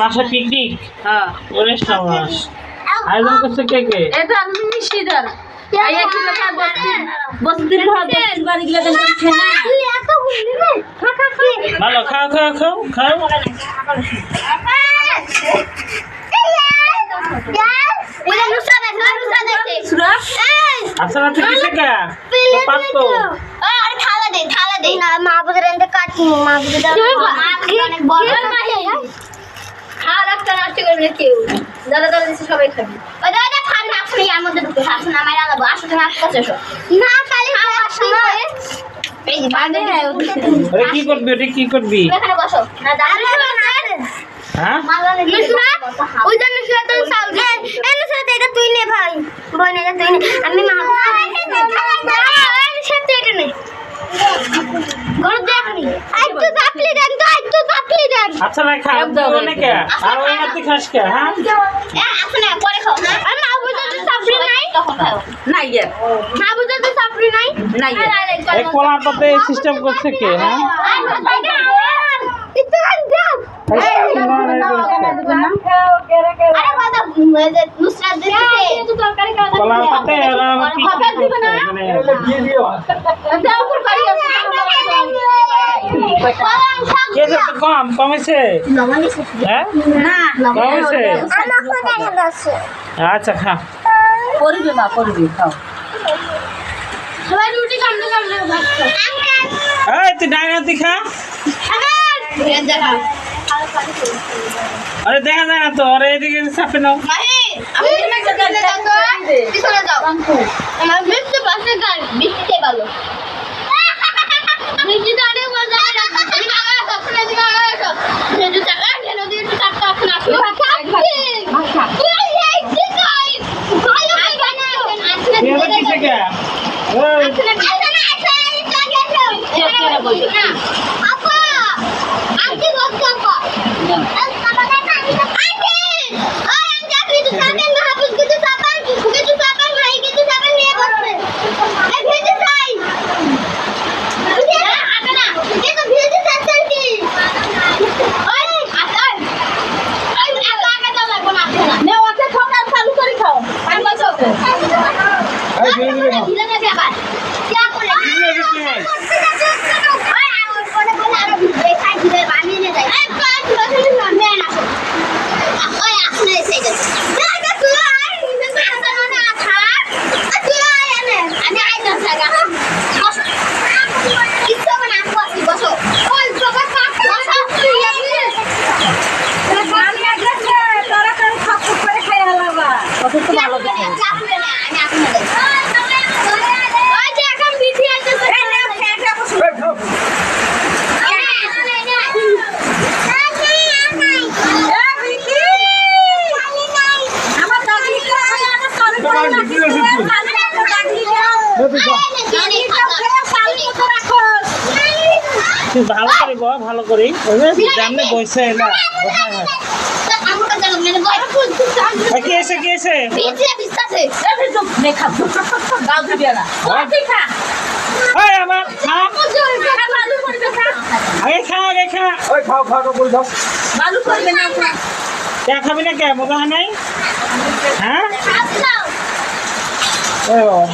বাসা পিকনিক হ্যাঁ। ওরে সাবাস। আয়োজন করছে কে কে? এটা আমি নিশিদার। আইয়া কি লোক বস্তি বস্তির ঘর বস্তির বাড়ি গিয়ে দেখছে না ভালো খাও খাও খাও খাও। সুরা আচ্ছা কিসে কে তো পারতো। খাওয়া রাখতে নষ্ট করবে না কেউ। দাদা দাদা দিচ্ছে সবাই খাবি। ওই দাদা খান না আসলে ইয়ার মধ্যে ঢুকে আসলে আমার আলাদা আসলে তুমি আসতে এসো না খালি এই যে কি করবি ওটা কি করবি? এখানে বসো। না হ্যাঁ? ওই জন্য শুয়ে তো সাউন্ড এই নুসরাত এটা তুই নে ভাই। বোন এটা তুই নে। আমি মা আমি সাথে এটা নে ঘর দেখনি একটু চাপলি দেন তো একটু চাপলি দেন আচ্ছা না খা ওনে কে আর ওই হাতে খাস কে হ্যাঁ আসলে পরে খাও আর মা বুঝতে তো চাপলি নাই খাও নাই ইয়ে মা বুঝতে তো চাপলি নাই নাই ইয়ে এই কলার পাতে সিস্টেম করছে কে হ্যাঁ দাও কলার পাতে মানে দাও তরকারি আছে কে যে তো কম কমেছে? হ্যাঁ? কমেছে? আচ্ছা খা করবি মা করবি খাও। তুই ডাইনা খা। দেখা আরে দেখা যায় না তো আরে এদিকে চাপে নাও মাহি আমি একটা গান দাও তো পিছনে যাও আমার বৃষ্টি পাশে গান বৃষ্টিতে ভালো বৃষ্টিতে অনেক মজা লাগে আমি বাবা সবসময় দিকে বাবা সব যদি টাকা ঢেলে দিয়ে একটু টাকা আপনি আসলে তুই এই কি কই ভালো করে না আসলে তুই আবার কিসে কে ওই আসলে আসলে আসলে টাকা দাও এখানে বলছি না আপা আন্টি বলছো আপা নে ওকে খাও চালু করে খাও আমি বসো এই ধীরে ধীরে খাও তো ভালো দেখে আমার দাদি আমার সরি করে না তুই ভালো করে বল ভালো করে। কে এসে কে এসে দিবি না? তুই খা এই আমার খা বালু করবে খা। আগে খা আগে খা। ওই খাও খাও খাও বলে দাও। বালু করবে না কে খাবি না কে? মজা হয় নাই? হ্যাঁ? ও.